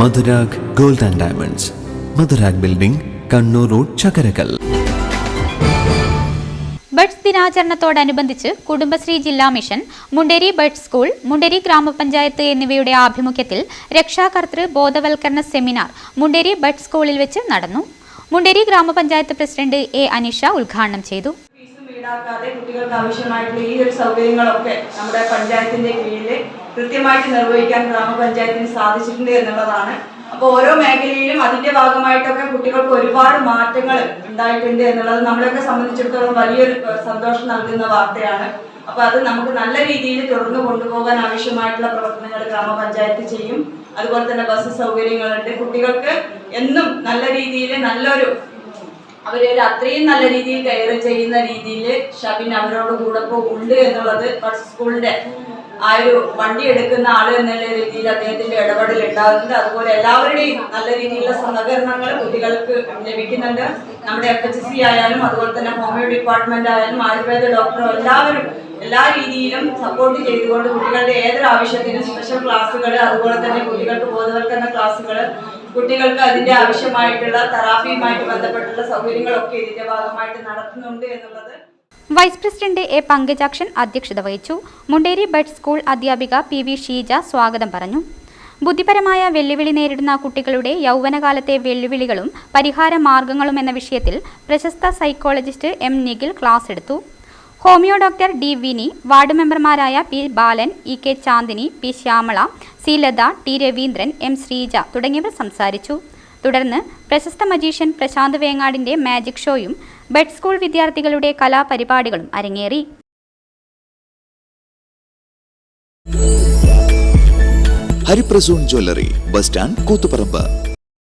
Madhurag gold and diamonds. Madhurag building Kannur road Chakkarakkal. Buds ദിനാചരണത്തോടനുബന്ധിച്ച് Kudumbashree ജില്ലാ mission Munderi buds school Munderi ഗ്രാമപഞ്ചായത്ത് എന്നിവയുടെ ആഭിമുഖ്യത്തിൽ രക്ഷാകർത്തൃ ബോധവൽക്കരണ സെമിനാർ മുണ്ടേരി ബഡ്സ് സ്കൂളിൽ വെച്ച് നടന്നു. മുണ്ടേരി ഗ്രാമപഞ്ചായത്ത് പ്രസിഡന്റ് എ അനിഷ ഉദ്ഘാടനം ചെയ്തു. കുട്ടികൾക്ക് ആവശ്യമായിട്ടുള്ള ഈ ഒരു സൗകര്യങ്ങളൊക്കെ നമ്മുടെ പഞ്ചായത്തിന്റെ കീഴിൽ കൃത്യമായിട്ട് നിർവഹിക്കാൻ ഗ്രാമപഞ്ചായത്തിന് സാധിച്ചിട്ടുണ്ട് എന്നുള്ളതാണ്. അപ്പോൾ ഓരോ മേഖലയിലും അതിന്റെ ഭാഗമായിട്ടൊക്കെ കുട്ടികൾക്ക് ഒരുപാട് മാറ്റങ്ങൾ ഉണ്ടായിട്ടുണ്ട് എന്നുള്ളത് നമ്മളെയൊക്കെ സംബന്ധിച്ചിടത്തോളം വലിയൊരു സന്തോഷം നൽകുന്ന വാർത്തയാണ്. അപ്പൊ അത് നമുക്ക് നല്ല രീതിയിൽ തുടർന്ന് കൊണ്ടുപോകാൻ ആവശ്യമായിട്ടുള്ള പ്രവർത്തനങ്ങൾ ഗ്രാമപഞ്ചായത്ത് ചെയ്യും. അതുപോലെ തന്നെ ബസ് സൗകര്യങ്ങളുണ്ട്. കുട്ടികൾക്ക് എന്നും നല്ല രീതിയിൽ നല്ലൊരു അവർ അത്രയും നല്ല രീതിയിൽ കെയർ ചെയ്യുന്ന രീതിയിൽ ഷബിൻ അവരോട് കൂടെ ഉണ്ട് എന്നുള്ളത് സ്കൂളിന്റെ ആ ഒരു വണ്ടി എടുക്കുന്ന ആൾ എന്നുള്ള രീതിയിൽ അദ്ദേഹത്തിന്റെ ഇടപെടൽ ഉണ്ടാകുന്നുണ്ട്. അതുപോലെ എല്ലാവരുടെയും നല്ല രീതിയിലുള്ള സഹകരണങ്ങൾ കുട്ടികൾക്ക് ലഭിക്കുന്നുണ്ട്. നമ്മുടെ എഫ് എച്ച് സി ആയാലും അതുപോലെ തന്നെ ഹോമിയോ ഡിപ്പാർട്ട്മെന്റ് ആയാലും ആയുർവേദ ഡോക്ടറും എല്ലാവരും എല്ലാ രീതിയിലും സപ്പോർട്ട് ചെയ്തുകൊണ്ട് കുട്ടികളുടെ ഏതൊരു ആവശ്യത്തിനും സ്പെഷ്യൽ ക്ലാസ്സുകൾ അതുപോലെ തന്നെ കുട്ടികൾക്ക് ബോധവൽക്കരണ ക്ലാസ്സുകൾ കുട്ടികൾക്ക് അതിന്റെ ആവശ്യമായിട്ടുള്ള തെറാപ്പിയുമായിട്ട് ബന്ധപ്പെട്ടുള്ള സൗകര്യങ്ങളൊക്കെ ഇതിന്റെ ഭാഗമായിട്ട് നടത്തുന്നുണ്ട് എന്നുള്ളത് വൈസ് പ്രസിഡന്റ് എ പങ്കജാക്ഷൻ അധ്യക്ഷത വഹിച്ചു. മുണ്ടേരി ബഡ് സ്കൂൾ അധ്യാപിക പി വി ഷീജ സ്വാഗതം പറഞ്ഞു. ബുദ്ധിപരമായ വെല്ലുവിളി നേരിടുന്ന കുട്ടികളുടെ യൗവനകാലത്തെ വെല്ലുവിളികളും പരിഹാര മാർഗങ്ങളും എന്ന വിഷയത്തിൽ പ്രശസ്ത സൈക്കോളജിസ്റ്റ് എം നിഖിൽ ക്ലാസ് എടുത്തു. Homeo doctor D Vini ward മെമ്പർമാരായ P Balan E K Chandini P Shyamala C Latha T Raveendran M Sreeja തുടങ്ങിയവർ സംസാരിച്ചു. തുടർന്ന് പ്രശസ്ത മജീഷ്യൻ പ്രശാന്ത് വേങ്ങാടിന്റെ മാജിക് ഷോയും ബെഡ് സ്കൂൾ വിദ്യാർത്ഥികളുടെ കലാപരിപാടികളും അരങ്ങേറി. Hariprasoon jewellery bus stand Koothuparamba.